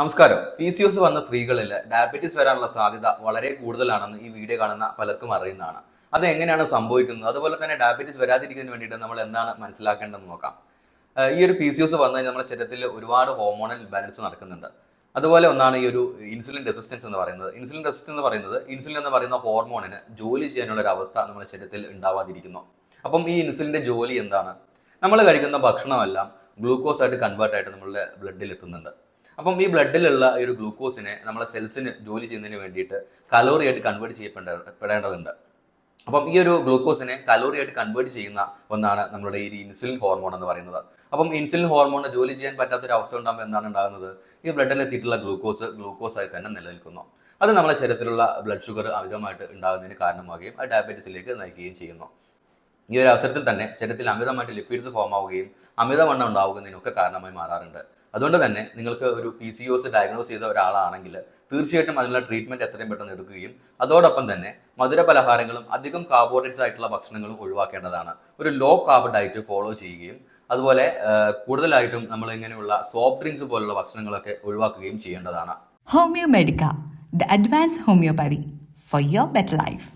നമസ്കാരം. P C ഒസ് വന്ന സ്ത്രീകളിൽ ഡയബറ്റീസ് വരാനുള്ള സാധ്യത വളരെ കൂടുതലാണെന്ന് ഈ വീഡിയോ കാണുന്ന പലർക്കും അറിയുന്നതാണ്. അത് എങ്ങനെയാണ് സംഭവിക്കുന്നത്? അതുപോലെ തന്നെ ഡയബറ്റീസ് വരാതിരിക്കുന്നതിന് വേണ്ടിയിട്ട് നമ്മൾ എന്താണ് മനസ്സിലാക്കേണ്ടതെന്ന് നോക്കാം. ഈ ഒരു പി സി ഒസ് വന്നു കഴിഞ്ഞാൽ നമ്മുടെ ശരീരത്തിൽ ഒരുപാട് ഹോർമോണൽ ബാലൻസ് നടക്കുന്നുണ്ട്. അതുപോലെ ഒന്നാണ് ഈ ഒരു ഇൻസുലിൻ റെസിസ്റ്റൻസ് എന്ന് പറയുന്നത്. ഇൻസുലിൻ റെസിസ്റ്റൻസ് എന്ന് പറയുന്നത് ഇൻസുലിൻ എന്ന് പറയുന്ന ഹോർമോണിന് ജോലി ചെയ്യാനുള്ള ഒരു അവസ്ഥ നമ്മുടെ ശരീരത്തിൽ ഉണ്ടാവാതിരിക്കുന്നു. അപ്പം ഈ ഇൻസുലിന്റെ ജോലി എന്താണ്? നമ്മൾ കഴിക്കുന്ന ഭക്ഷണമെല്ലാം ഗ്ലൂക്കോസ് ആയിട്ട് കൺവേർട്ട് ആയിട്ട് നമ്മളുടെ ബ്ലഡിൽ എത്തുന്നുണ്ട്. അപ്പം ഈ ബ്ലഡിലുള്ള ഈ ഒരു ഗ്ലൂക്കോസിനെ നമ്മളെ സെൽസിന് ജോലി ചെയ്യുന്നതിന് വേണ്ടിയിട്ട് കലോറി ആയിട്ട് കൺവേർട്ട് ചെയ്യപ്പെടേണ്ടതുണ്ട് അപ്പം ഈ ഒരു ഗ്ലൂക്കോസിനെ കലോറി ആയിട്ട് കൺവേർട്ട് ചെയ്യുന്ന ഒന്നാണ് നമ്മുടെ ഈ ഇൻസുലിൻ ഹോർമോൺ എന്ന് പറയുന്നത്. അപ്പം ഇൻസുലിൻ ഹോർമോൺ ജോലി ചെയ്യാൻ പറ്റാത്ത ഒരു അവസ്ഥ ഉണ്ടാകുമ്പോൾ എന്താണ് ഉണ്ടാകുന്നത്? ഈ ബ്ലഡിൽ എത്തിയിട്ടുള്ള ഗ്ലൂക്കോസ് ഗ്ലൂക്കോസ് ആയി തന്നെ നിലനിൽക്കുന്നു. അത് നമ്മുടെ ശരീരത്തിലുള്ള ബ്ലഡ് ഷുഗർ അമിതമായിട്ട് ഉണ്ടാകുന്നതിന് കാരണമാവുകയും അത് ഡയബറ്റീസിലേക്ക് നയിക്കുകയും ചെയ്യുന്നു. ഈ ഒരു അവസരത്തിൽ തന്നെ ശരീരത്തിൽ അമിതമായിട്ട് ലിപ്പിഡ്സ് ഫോം ആവുകയും അമിതവണ്ണം ഉണ്ടാവുന്നതിനൊക്കെ കാരണമായി മാറാറുണ്ട്. അതുകൊണ്ട് തന്നെ നിങ്ങൾക്ക് ഒരു പി സി ഒസ് ഡയഗ്നോസ് ചെയ്ത ഒരാളാണെങ്കിൽ തീർച്ചയായിട്ടും അതിനുള്ള ട്രീറ്റ്മെന്റ് എത്രയും പെട്ടെന്ന് എടുക്കുകയും അതോടൊപ്പം തന്നെ മധുര പലഹാരങ്ങളും അധികം കാർബോഹൈഡ്രേറ്റ്സ് ആയിട്ടുള്ള ഭക്ഷണങ്ങളും ഒഴിവാക്കേണ്ടതാണ്. ഒരു ലോ കാർബ് ഡയറ്റ് ഫോളോ ചെയ്യുകയും അതുപോലെ കൂടുതലായിട്ടും നമ്മൾ ഇങ്ങനെയുള്ള സോഫ്റ്റ് ഡ്രിങ്ക്സ് പോലുള്ള ഭക്ഷണങ്ങളൊക്കെ ഒഴിവാക്കുകയും ചെയ്യേണ്ടതാണ്. Homeo medica the advance homeopathy for your better life.